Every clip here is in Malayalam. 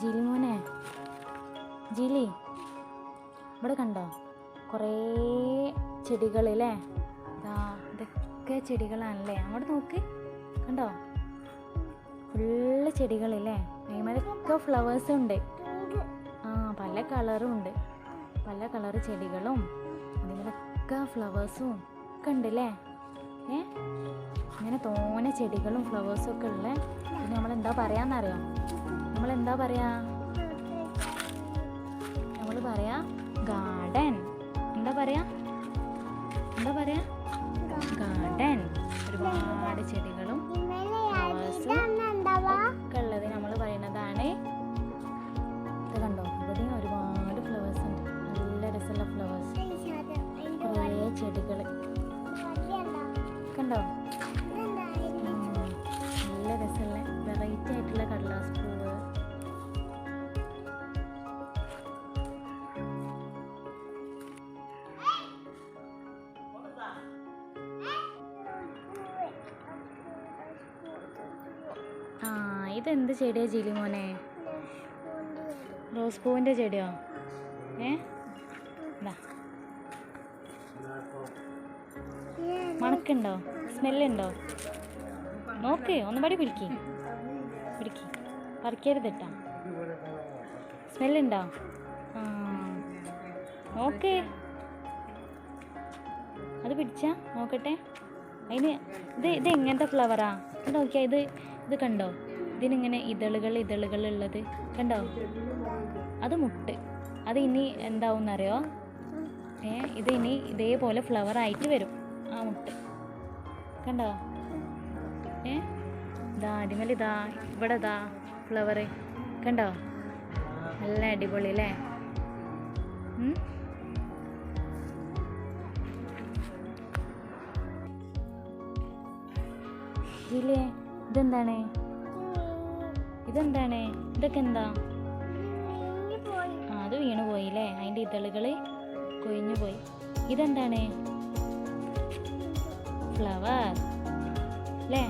ജിലി മോനെ. ജിലി ഇവിടെ കണ്ടോ? കുറേ ചെടികളില്ലേ ഇതാ ഇതൊക്കെ ചെടികളാണല്ലേ? അങ്ങോട്ട് നോക്ക്. കണ്ടോ? ഫുള്ള് ചെടികളില്ലേ അതിന്മേലൊക്കെ ഫ്ലവേഴ്സ് ഉണ്ട്. ആ പല കളറും ഉണ്ട്. പല കളർ ചെടികളും അതിന്മേലൊക്കെ ഫ്ലവേഴ്സും ഒക്കെ ഉണ്ടല്ലേ ഏ? ഇങ്ങനെ തോനെ ചെടികളും ഫ്ലവേഴ്സും ഒക്കെ ഉള്ള. പിന്നെ നമ്മൾ എന്താ പറയാന്നറിയോ? നമ്മൾ എന്താ പറയാ? നമ്മൾ പറയാ ഗാർഡൻ. എന്താ പറയാ? എന്താ പറയാ? ഗാർഡൻ. ഒരുപാട് ചെടികളും ഒക്കെ ഉള്ളത് നമ്മൾ പറയുന്നതാണ്. ഇത് കണ്ടോ? ഇവിടെയും ഒരുപാട് ഫ്ലവേഴ്സ് ഉണ്ട്. നല്ല രസമുള്ള ഫ്ലവേഴ്സ്. കുറേ ചെടികൾ കണ്ടോ? ആ ഇതെന്ത് ചെടിയാ ജിലി മോനെ? റോസ് പൂവിന്റെ ചെടിയോ? ഏ? മണക്കുണ്ടോ? സ്മെല്ലുണ്ടോ? നോക്ക് ഒന്നുപാടി പിടിക്കി. പിടിക്കി. പറിക്കരുത് കേട്ടോ സ്മെല്ലുണ്ടോ? ആ നോക്ക്. അത് പിടിച്ചാ നോക്കട്ടെ. അതിന് ഇത് ഇത് എങ്ങനത്തെ ഫ്ലവറാ നോക്കിയാ ഇത് ഇത് കണ്ടോ? ഇതിനിങ്ങനെ ഇതളുകൾ ഇതളുകൾ ഉള്ളത്. കണ്ടോ? അത് മുട്ട്. അത് ഇനി എന്താവും അറിയോ ഏ ഇത് ഇനി ഇതേപോലെ ഫ്ലവർ ആയിട്ട് വരും. ആ മുട്ട്. കണ്ടോ? ഏ ഇതാ അടിമലിതാ ഇതാ ഇവിടെ ഇതാ ഫ്ലവർ കണ്ടോ? നല്ല അടിപൊളി അല്ലേ? ഉം? ഇതെന്താണ്? ഇതെന്താണ്? ഇതൊക്കെ എന്താ ആ അത് വീണു പോയില്ലേ അതിന്റെ ഇതളുകൾ കൊഴിഞ്ഞു പോയി ഇതെന്താണ്? ഫ്ലവർ. അല്ലേ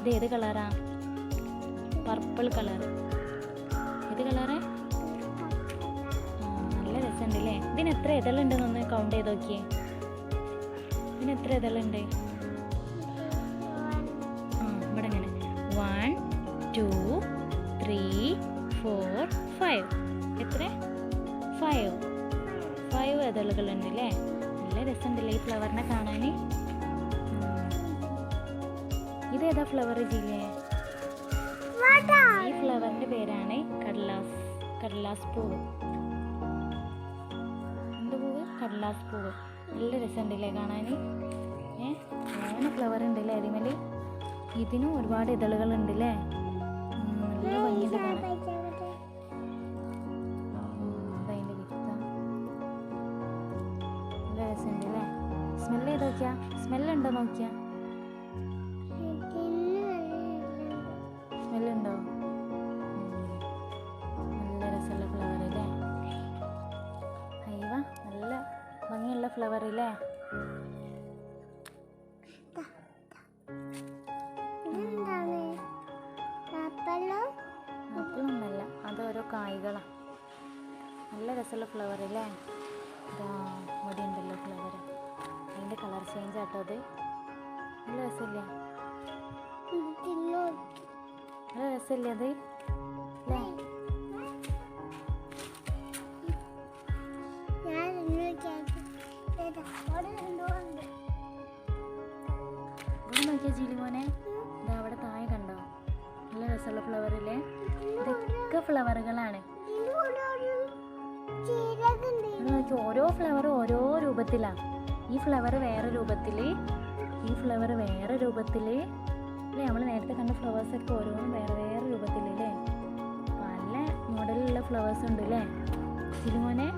ഇത് ഏത് കളറാ? പർപ്പിൾ കളർ ഏത് കളറ്? നല്ല രസമുണ്ട് അല്ലേ ഇതിന് എത്ര ഇതളുണ്ടെന്നൊന്ന് കൗണ്ട് ചെയ്ത് നോക്കിയേ. ഇതിന് എത്ര ഇതളുണ്ട്? ടു ത്രീ ഫോർ ഫൈവ് എത്ര ഫൈവ് ഫൈവ് ഇതളുകളുണ്ട് അല്ലേ നല്ല രസമുണ്ടല്ലേ ഈ ഫ്ലവറിനെ കാണാൻ? ഇതേതാ ഫ്ലവർ ജില്ലേ? ഈ ഫ്ലവറിന്റെ പേരാണ് കടലാസ് കടലാസ് പൂവ് എന്ത് പൂവ് കടലാസ് പൂവ് നല്ല രസമുണ്ടല്ലേ കാണാൻ? ഏ? ഫ്ലവർ ഉണ്ടല്ലേ അതിമേൽ ഇതിനും ഒരുപാട് അല്ലേ നല്ല ഭംഗിയുണ്ട് വിത്ത നല്ല രസമുണ്ട് അല്ലേ? സ്മെല്ല് ചെയ്ത് നോക്കിയാ? സ്മെല്ലുണ്ടോ നോക്കിയാ? സ്മെല്ലുണ്ടോ നല്ല രസമുള്ള ഫ്ലവർ അല്ലേ? അയ്യവ നല്ല ഭംഗിയുള്ള ഫ്ലവർ അല്ലേ? അത് ഓരോ കായ്കളാണ് നല്ല രസമുള്ള ഫ്ലവർ അല്ലേ? ഇതാ ഇവിടെ ഉണ്ടല്ലോ ഫ്ലവർ അതിന്റെ കളർ ചേഞ്ച് ആട്ടോ അത്. നല്ല രസമില്ലേ? നല്ല രസമില്ലേ അത്? അല്ലേ? ഇവിടെ മോനെ ഇതാ അവിടെ താഴെ കണ്ടോ? നല്ല രസമുള്ള ഫ്ലവർ അല്ലേ ഇതൊക്കെ ഫ്ലവറുകളാണ് ഓരോ ഫ്ലവർ ഓരോ രൂപത്തിലാണ് ഈ ഫ്ലവർ വേറെ രൂപത്തിൽ ഈ ഫ്ലവർ വേറെ രൂപത്തിൽ അല്ലേ നമ്മൾ നേരത്തെ കണ്ട ഫ്ലവേഴ്സ് ഒക്കെ ഓരോന്നും വേറെ വേറെ രൂപത്തിൽ അല്ലേ പല മോഡലിലുള്ള ഫ്ലവേഴ്സ് ഉണ്ട് അല്ലേ ജിലി മോനെ.